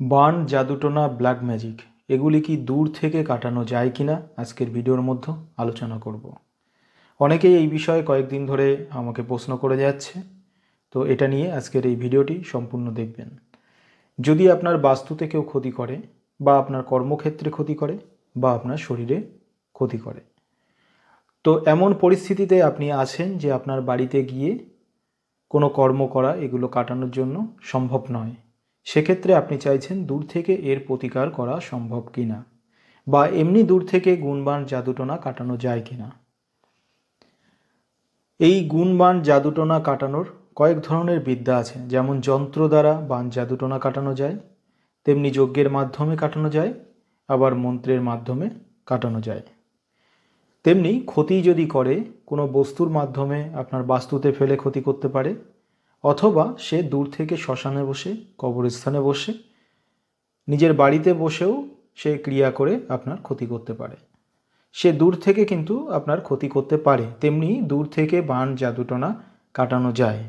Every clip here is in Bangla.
বান জাদুটোনা, ব্ল্যাক ম্যাজিক, এগুলি কি দূর থেকে কাটানো যায় কি না আজকের ভিডিওর মধ্যে আলোচনা করব। অনেকেই এই বিষয়ে কয়েকদিন ধরে আমাকে প্রশ্ন করে যাচ্ছে, তো এটা নিয়ে আজকের এই ভিডিওটি সম্পূর্ণ দেখবেন। যদি আপনার বাস্তুতে কেউ ক্ষতি করে, বা আপনার কর্মক্ষেত্রে ক্ষতি করে, বা আপনার শরীরে ক্ষতি করে। তো এমন পরিস্থিতিতে আপনি আছেন যে আপনার বাড়িতে গিয়ে কোনো কর্ম করা, এগুলো কাটানোর জন্য সম্ভব নয়। সেক্ষেত্রে আপনি চাইছেন দূর থেকে এর প্রতিকার করা সম্ভব কি না বা এমনি দূর থেকে গুণবান জাদুটোনা কাটানো যায় কি না এই গুণবান জাদুটোনা কাটানোর কয়েক ধরনের বিদ্যা আছে, যেমন যন্ত্র দ্বারা বান জাদুটোনা কাটানো যায়, তেমনি যজ্ঞের মাধ্যমে কাটানো যায়, আবার মন্ত্রের মাধ্যমে কাটানো যায়। তেমনি ক্ষতি যদি করে, কোনো বস্তুর মাধ্যমে আপনার বাস্তুতে ফেলে ক্ষতি করতে পারে অথবা সে দূর থেকে শ্মশানে বসে, কবরস্থানে বসে, নিজের বাড়িতে বসেও সে ক্রিয়া করে আপনার ক্ষতি করতে পারে। সে দূর থেকে কিন্তু আপনার ক্ষতি করতে পারে। তেমনি দূর থেকে বান, জাদুটনা কাটানো যায়।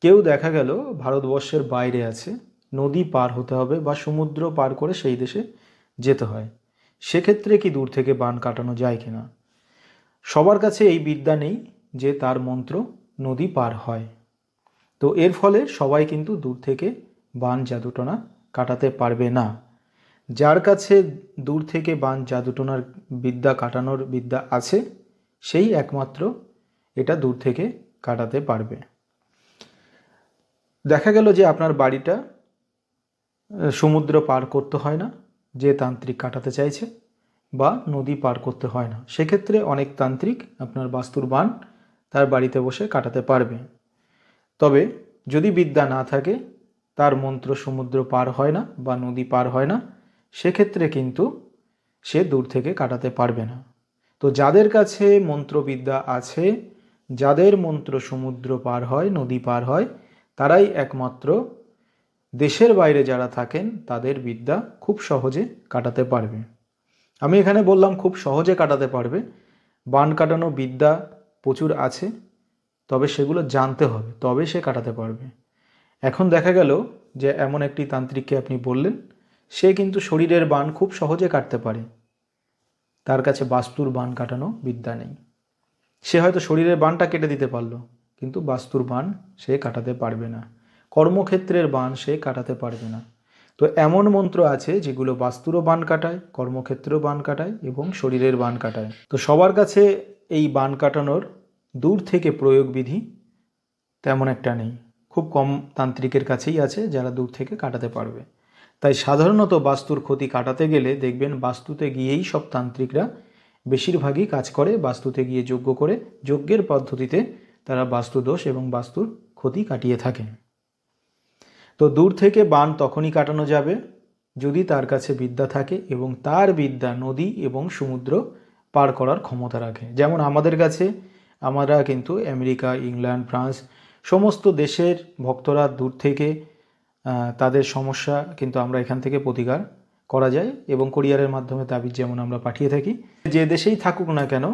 কেউ দেখা গেল ভারতবর্ষের বাইরে আছে, নদী পার হতে হবে বা সমুদ্র পার করে সেই দেশে যেতে হয়। সেক্ষেত্রে কি দূর থেকে বান কাটানো যায় কিনা? সবার কাছে এই বিদ্যা নেই যে তার মন্ত্র নদী পার হয়। তো এর ফলে সবাই কিন্তু দূর থেকে বান জাদুটনা কাটাতে পারবে না। যার কাছে দূর থেকে বান জাদুটনার বিদ্যা কাটানোর বিদ্যা আছে, সেই একমাত্র এটা দূর থেকে কাটাতে পারবে। দেখা গেল যে আপনার বাড়িটা সমুদ্র পার করতে হয় না, যে তান্ত্রিক কাটাতে চাইছে, বা নদী পার করতে হয় না। সেক্ষেত্রে অনেক তান্ত্রিক আপনার বাস্তুর বান তার বাড়িতে বসে কাটাতে পারবে। তবে যদি বিদ্যা না থাকে, তার মন্ত্র সমুদ্র পার হয় না বা নদী পার হয় না, সেক্ষেত্রে কিন্তু সে দূর থেকে কাটাতে পারবে না। তো যাদের কাছে মন্ত্রবিদ্যা আছে, যাদের মন্ত্র সমুদ্র পার হয়, নদী পার হয়, তারাই একমাত্র দেশের বাইরে যারা থাকেন, তাদের বিদ্যা খুব সহজে কাটাতে পারবে। আমি এখানে বললাম খুব সহজে কাটাতে পারবে। বান কাটানো বিদ্যা প্রচুর আছে। তবে সেগুলো জানতে হবে তবে সে কাটাতে পারবে। এখন দেখা গেল যে এমন একটি তান্ত্রিককে আপনি বললেন, সে কিন্তু শরীরের বান খুব সহজে কাটতে পারে। তার কাছে বাস্তুর বান কাটানো বিদ্যা নেই। সে হয়তো শরীরের বানটা কেটে দিতে পারল, কিন্তু বাস্তুর বান সে কাটাতে পারবে না। কর্মক্ষেত্রের বান সে কাটাতে পারবে না। তো এমন মন্ত্র আছে যেগুলো বাস্তুরও বান কাটায়, কর্মক্ষেত্রেও বান কাটায় এবং শরীরের বান কাটায়। তো সবার কাছে এই বান কাটানোর দূর থেকে প্রয়োগ বিধি তেমন একটা নেই। খুব কম তান্ত্রিকের কাছেই আছে যারা দূর থেকে কাটাতে পারবে। তাই সাধারণত বাস্তুর ক্ষতি কাটাতে গেলে দেখবেন বাস্তুতে গিয়েই সব তান্ত্রিকরা বেশিরভাগই কাজ করে, বাস্তুতে গিয়ে যজ্ঞ করে। যজ্ঞের পদ্ধতিতে তারা বাস্তুদোষ এবং বাস্তুর ক্ষতি কাটিয়ে থাকেন তো দূর থেকে বান তখনই কাটানো যাবে যদি তার কাছে বিদ্যা থাকে এবং তার বিদ্যা নদী এবং সমুদ্র পার করার ক্ষমতা রাখে। যেমন আমাদের কাছে আমরা কিন্তু আমেরিকা, ইংল্যান্ড, ফ্রান্স সমস্ত দেশের ভক্তরা দূর থেকে তাদের সমস্যা কিন্তু আমরা এখান থেকে প্রতিকার করা যায় এবং কোরিয়ারের মাধ্যমে তাবিজ যেমন আমরা পাঠিয়ে থাকি। যে দেশেই থাকুক না কেন,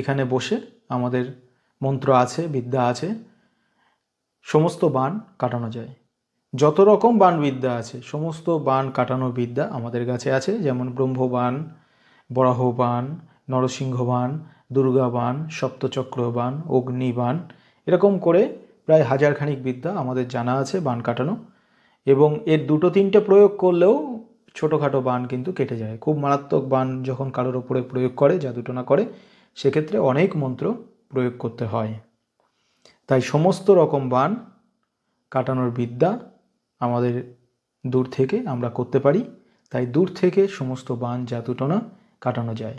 এখানে বসে আমাদের মন্ত্র আছে, বিদ্যা আছে, সমস্ত বান কাটানো যায়। যত রকম বান বিদ্যা আছে, সমস্ত বান কাটানোর বিদ্যা আমাদের কাছে আছে, যেমন ব্রহ্মবান বরাহ বান নরসিংহ দুর্গা বান সপ্তচক্র বান অগ্নিবান এরকম করে প্রায় হাজারখানিক বিদ্যা আমাদের জানা আছে, বান কাটানো। এবং এর দুটো তিনটে প্রয়োগ করলেও ছোটোখাটো বান কিন্তু কেটে যায়। খুব মারাত্মক বান যখন কারোর ওপরে প্রয়োগ করে জাদুটনা করে, সেক্ষেত্রে অনেক মন্ত্র প্রয়োগ করতে হয়। তাই সমস্ত রকম বান কাটানোর বিদ্যা আমাদের দূর থেকে আমরা করতে পারি। তাই দূর থেকে সমস্ত বান জাদুটনা কাটানো যায়।